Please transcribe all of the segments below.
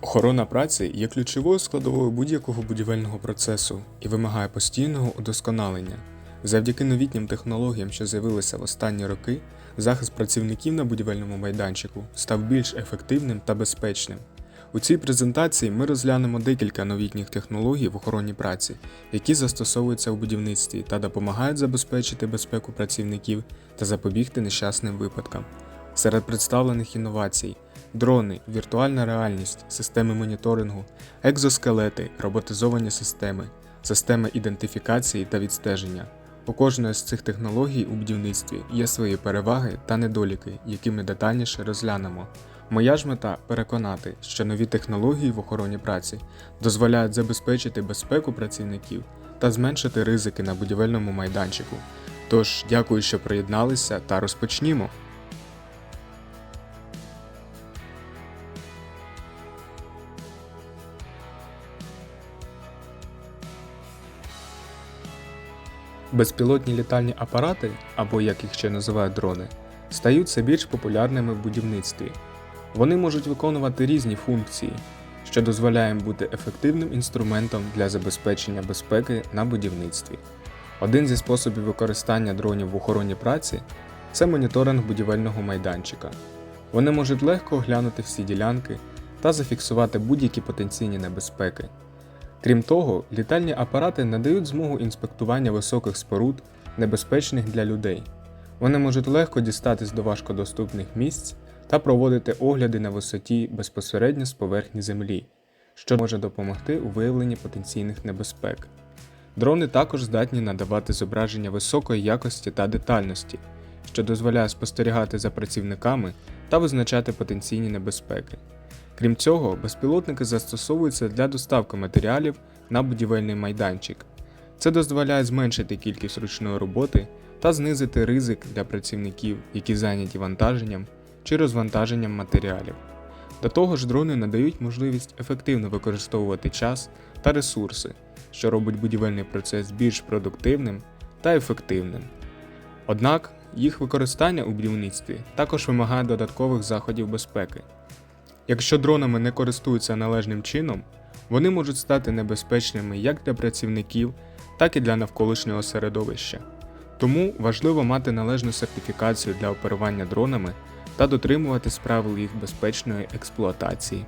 Охорона праці є ключовою складовою будь-якого будівельного процесу і вимагає постійного удосконалення. Завдяки новітнім технологіям, що з'явилися в останні роки, захист працівників на будівельному майданчику став більш ефективним та безпечним. У цій презентації ми розглянемо декілька новітніх технологій в охороні праці, які застосовуються у будівництві та допомагають забезпечити безпеку працівників та запобігти нещасним випадкам. Серед представлених інновацій дрони, віртуальна реальність, системи моніторингу, екзоскелети, роботизовані системи, системи ідентифікації та відстеження. У кожної з цих технологій у будівництві є свої переваги та недоліки, які ми детальніше розглянемо. Моя ж мета переконати, що нові технології в охороні праці дозволяють забезпечити безпеку працівників та зменшити ризики на будівельному майданчику. Тож, дякую, що приєдналися та розпочнімо. Безпілотні літальні апарати, або як їх ще називають дрони, стають все більш популярними в будівництві. Вони можуть виконувати різні функції, що дозволяє їм бути ефективним інструментом для забезпечення безпеки на будівництві. Один зі способів використання дронів в охороні праці це моніторинг будівельного майданчика. Вони можуть легко оглянути всі ділянки та зафіксувати будь-які потенційні небезпеки. Крім того, літальні апарати надають змогу інспектування високих споруд, небезпечних для людей. Вони можуть легко дістатись до важкодоступних місць та проводити огляди на висоті безпосередньо з поверхні землі, що може допомогти у виявленні потенційних небезпек. Дрони також здатні надавати зображення високої якості та детальності, що дозволяє спостерігати за працівниками та визначати потенційні небезпеки. Крім цього, безпілотники застосовуються для доставки матеріалів на будівельний майданчик. Це дозволяє зменшити кількість ручної роботи та знизити ризик для працівників, які зайняті вантаженням чи розвантаженням матеріалів. До того ж, дрони надають можливість ефективно використовувати час та ресурси, що робить будівельний процес більш продуктивним та ефективним. Однак їх використання у будівництві також вимагає додаткових заходів безпеки. Якщо дронами не користуються належним чином, вони можуть стати небезпечними як для працівників, так і для навколишнього середовища. Тому важливо мати належну сертифікацію для оперування дронами та дотримуватись правил їх безпечної експлуатації.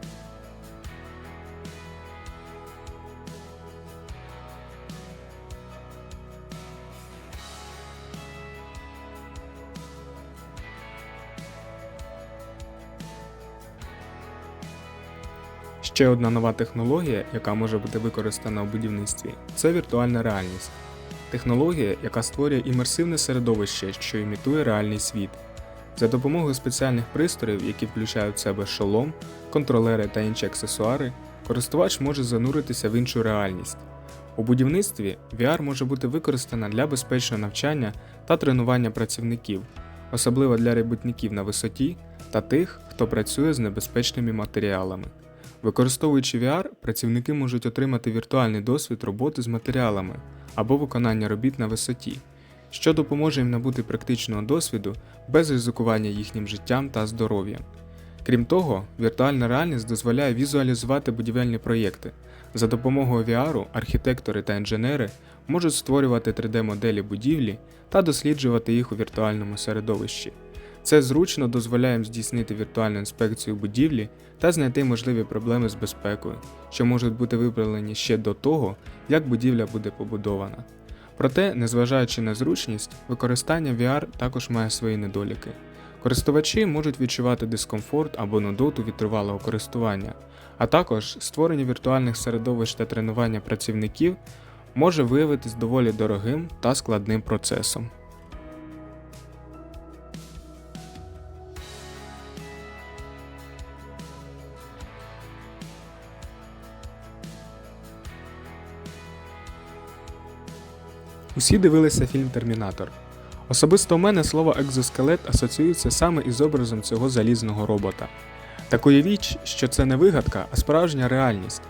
Ще одна нова технологія, яка може бути використана у будівництві, це віртуальна реальність. Технологія, яка створює імерсивне середовище, що імітує реальний світ. За допомогою спеціальних пристроїв, які включають в себе шолом, контролери та інші аксесуари, користувач може зануритися в іншу реальність. У будівництві VR може бути використана для безпечного навчання та тренування працівників, особливо для робітників на висоті та тих, хто працює з небезпечними матеріалами. Використовуючи VR, працівники можуть отримати віртуальний досвід роботи з матеріалами або виконання робіт на висоті, що допоможе їм набути практичного досвіду без ризикування їхнім життям та здоров'ям. Крім того, віртуальна реальність дозволяє візуалізувати будівельні проєкти. За допомогою VR архітектори та інженери можуть створювати 3D-моделі будівлі та досліджувати їх у віртуальному середовищі. Це зручно дозволяє здійснити віртуальну інспекцію будівлі та знайти можливі проблеми з безпекою, що можуть бути виправлені ще до того, як будівля буде побудована. Проте, незважаючи на зручність, використання VR також має свої недоліки. Користувачі можуть відчувати дискомфорт або нудоту від тривалого користування, а також створення віртуальних середовищ та тренування працівників може виявитись доволі дорогим та складним процесом. Усі дивилися фільм Термінатор. Особисто у мене слово екзоскелет асоціюється саме із образом цього залізного робота. Такої річ, що це не вигадка, а справжня реальність.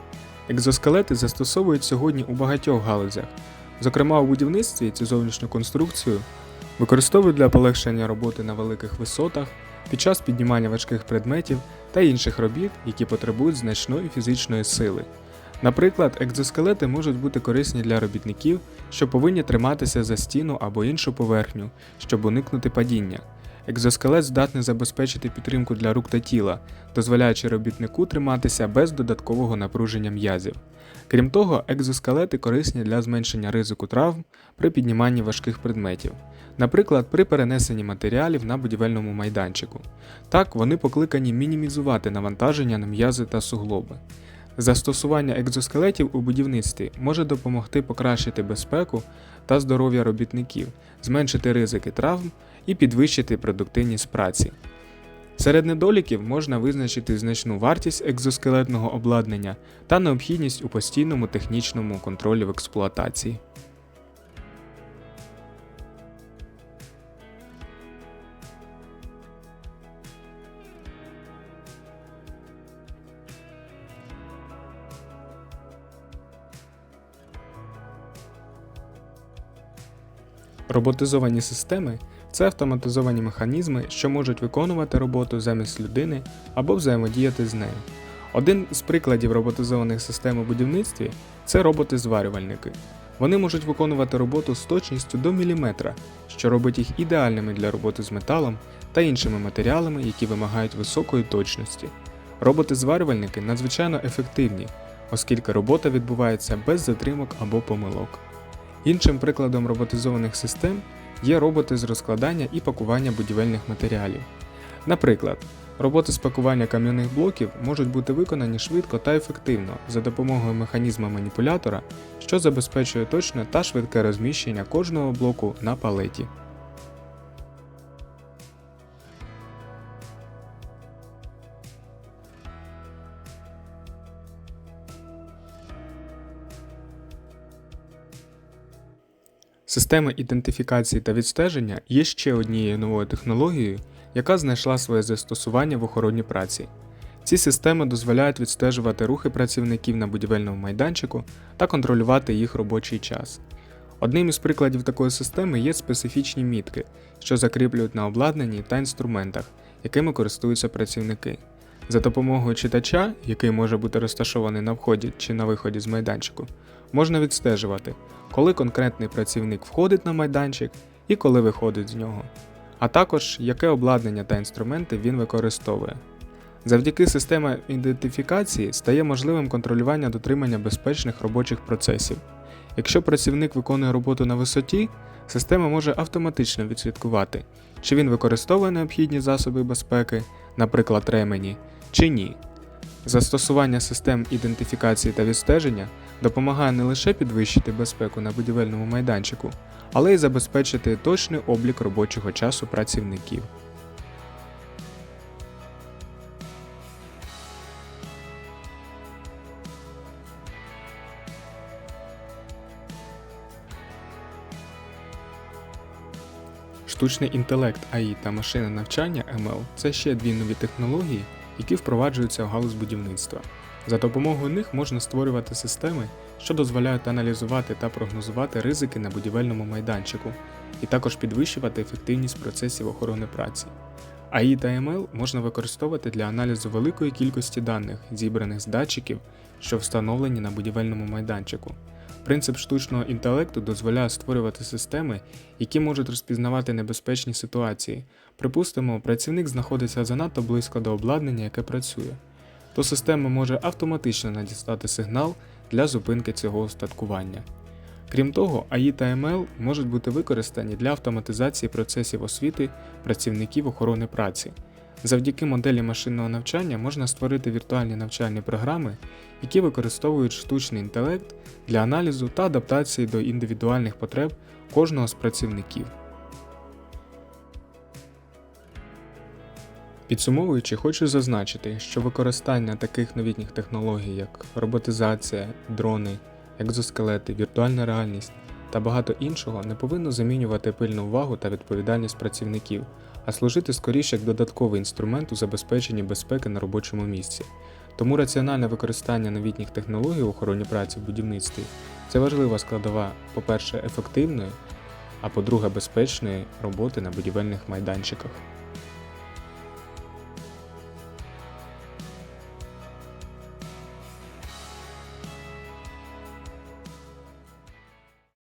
Екзоскелети застосовують сьогодні у багатьох галузях. Зокрема, у будівництві цю зовнішню конструкцію використовують для полегшення роботи на великих висотах, під час піднімання важких предметів та інших робіт, які потребують значної фізичної сили. Наприклад, екзоскелети можуть бути корисні для робітників, що повинні триматися за стіну або іншу поверхню, щоб уникнути падіння. Екзоскелет здатний забезпечити підтримку для рук та тіла, дозволяючи робітнику триматися без додаткового напруження м'язів. Крім того, екзоскелети корисні для зменшення ризику травм при підніманні важких предметів, наприклад, при перенесенні матеріалів на будівельному майданчику. Так, вони покликані мінімізувати навантаження на м'язи та суглоби. Застосування екзоскелетів у будівництві може допомогти покращити безпеку та здоров'я робітників, зменшити ризики травм і підвищити продуктивність праці. Серед недоліків можна визначити значну вартість екзоскелетного обладнання та необхідність у постійному технічному контролі в експлуатації. Роботизовані системи це автоматизовані механізми, що можуть виконувати роботу замість людини або взаємодіяти з нею. Один з прикладів роботизованих систем у будівництві це роботи-зварювальники. Вони можуть виконувати роботу з точністю до міліметра, що робить їх ідеальними для роботи з металом та іншими матеріалами, які вимагають високої точності. Роботи-зварювальники надзвичайно ефективні, оскільки робота відбувається без затримок або помилок. Іншим прикладом роботизованих систем є роботи з розкладання і пакування будівельних матеріалів. Наприклад, роботи з пакування кам'яних блоків можуть бути виконані швидко та ефективно за допомогою механізма маніпулятора, що забезпечує точне та швидке розміщення кожного блоку на палеті. Система ідентифікації та відстеження є ще однією новою технологією, яка знайшла своє застосування в охороні праці. Ці системи дозволяють відстежувати рухи працівників на будівельному майданчику та контролювати їх робочий час. Одним із прикладів такої системи є специфічні мітки, що закріплюють на обладнанні та інструментах, якими користуються працівники. За допомогою читача, який може бути розташований на вході чи на виході з майданчику, можна відстежувати, коли конкретний працівник входить на майданчик і коли виходить з нього, а також яке обладнання та інструменти він використовує. Завдяки системі ідентифікації стає можливим контролювання дотримання безпечних робочих процесів. Якщо працівник виконує роботу на висоті, система може автоматично відслідкувати, чи він використовує необхідні засоби безпеки, наприклад, ремені, чи ні. Застосування систем ідентифікації та відстеження допомагає не лише підвищити безпеку на будівельному майданчику, але й забезпечити точний облік робочого часу працівників. Штучний інтелект АІ та машинне навчання ML – це ще дві нові технології, які впроваджуються в галузь будівництва. За допомогою них можна створювати системи, що дозволяють аналізувати та прогнозувати ризики на будівельному майданчику, і також підвищувати ефективність процесів охорони праці. АІ та ML можна використовувати для аналізу великої кількості даних, зібраних з датчиків, що встановлені на будівельному майданчику. Принцип штучного інтелекту дозволяє створювати системи, які можуть розпізнавати небезпечні ситуації. Припустимо, працівник знаходиться занадто близько до обладнання, яке працює, то система може автоматично надіслати сигнал для зупинки цього устаткування. Крім того, АІ та МЛ можуть бути використані для автоматизації процесів освіти працівників охорони праці. Завдяки моделі машинного навчання можна створити віртуальні навчальні програми, які використовують штучний інтелект для аналізу та адаптації до індивідуальних потреб кожного з працівників. Підсумовуючи, хочу зазначити, що використання таких новітніх технологій, як роботизація, дрони, екзоскелети, віртуальна реальність та багато іншого, не повинно замінювати пильну увагу та відповідальність працівників, а служити скоріше як додатковий інструмент у забезпеченні безпеки на робочому місці. Тому раціональне використання новітніх технологій в охороні праці в будівництві це важлива складова, по-перше, ефективної, а по-друге, безпечної роботи на будівельних майданчиках.